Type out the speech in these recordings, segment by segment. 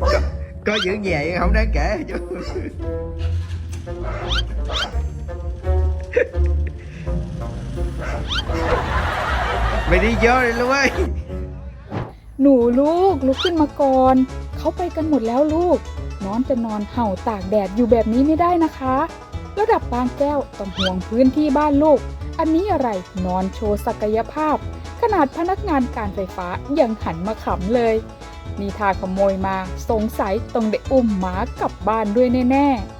có, có dữ nhẹ không đáng kể. chứ mày đi vô đi luôn ơi หนูลูกลุกขึ้นมาก่อน เขาไปกันหมดแล้วลูกนอนจะนอนเห่าตากแดดอยู่แบบนี้ไม่ได้นะคะ ระดับบางแก้วต้องห่วงพื้นที่บ้านลูก อันนี้อะไรนอนโชว์ศักยภาพ ขนาดพนักงานการไฟฟ้ายังหันมาขำเลยนี่ถ้าขโมยมาสงสัยต้องได้อุ้มหมากลับบ้านด้วยแน่ๆ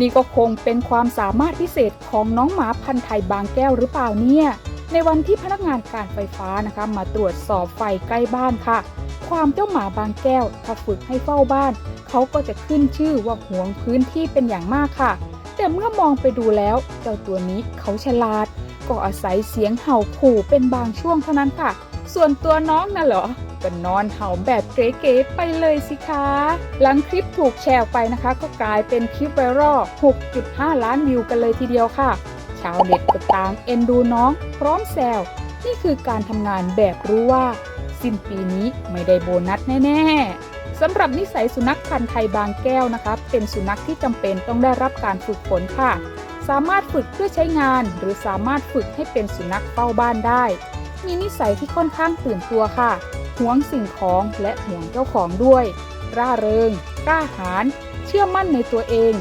นี่ก็คงเป็นความสามารถพิเศษของน้องหมาพันธุ์ไทยบางแก้วหรือเปล่าเนี่ย ในวันที่พนักงานการไฟฟ้านะคะมาตรวจสอบไฟใกล้บ้านค่ะ ความเจ้าหมาบางแก้วถ้าฝึกให้เฝ้าบ้าน เขาก็จะขึ้นชื่อว่าห่วงพื้นที่เป็นอย่างมากค่ะ แต่เมื่อมองไปดูแล้ว เจ้าตัวนี้เขาฉลาด ก็อาศัยเสียงเห่าขู่เป็นบางช่วงเท่านั้นค่ะ ส่วนตัวน้องน่ะเหรอก็นอนเห่าแบบเก๋ๆไปเลยสิคะ หลังคลิปถูกแชร์ไปนะคะ ก็กลายเป็นคลิปไวรัล 6.5 ล้านวิวกันเลยทีเดียวค่ะ ชาวเน็ตก็ต่างเอ็นดูน้อง พร้อมแซว นี่คือการทำงานแบบรู้ว่า สิ้นปีนี้ไม่ได้โบนัสแน่ๆสำหรับนิสัยสุนัขพันธ์ไทยบางแก้วนะคะ เป็นสุนัขที่จำเป็นต้องได้รับการฝึกฝนค่ะ สามารถฝึกเพื่อใช้งาน หรือสามารถฝึกให้เป็นสุนัขเฝ้าบ้านได้ มีนิสัยที่ค่อนข้างตื่นตัวค่ะหวงสิ่งของและห่วงเจ้าของด้วย ร่าเริง กล้าหาญ เชื่อมั่นในตัวเอง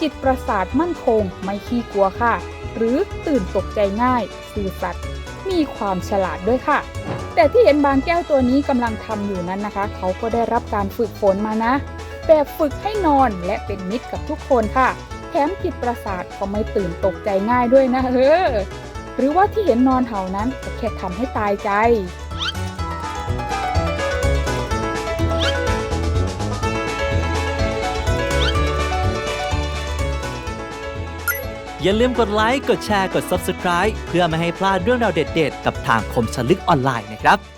จิตประสาทมั่นคง ไม่ขี้กลัวค่ะ หรือตื่นตกใจง่ายซื่อสัตย์ มีความฉลาดด้วยค่ะ แต่ที่เห็นบางแก้วตัวนี้กำลังทำอยู่นั้นนะคะ เขาก็ได้รับการฝึกฝนมานะ แบบฝึกให้นอนและเป็นมิตรกับทุกคนค่ะ แถมจิตประสาทก็ไม่ตื่นตกใจง่ายด้วยนะเฮ้อ หรือว่าที่เห็นนอนเห่านั้นก็แค่ทำให้ตายใจ อย่าลืมกดไลค์ กดแชร์ กด Subscribe เพื่อไม่ให้พลาดเรื่องราวเด็ดๆ กับทางคมชลึกออนไลน์นะครับ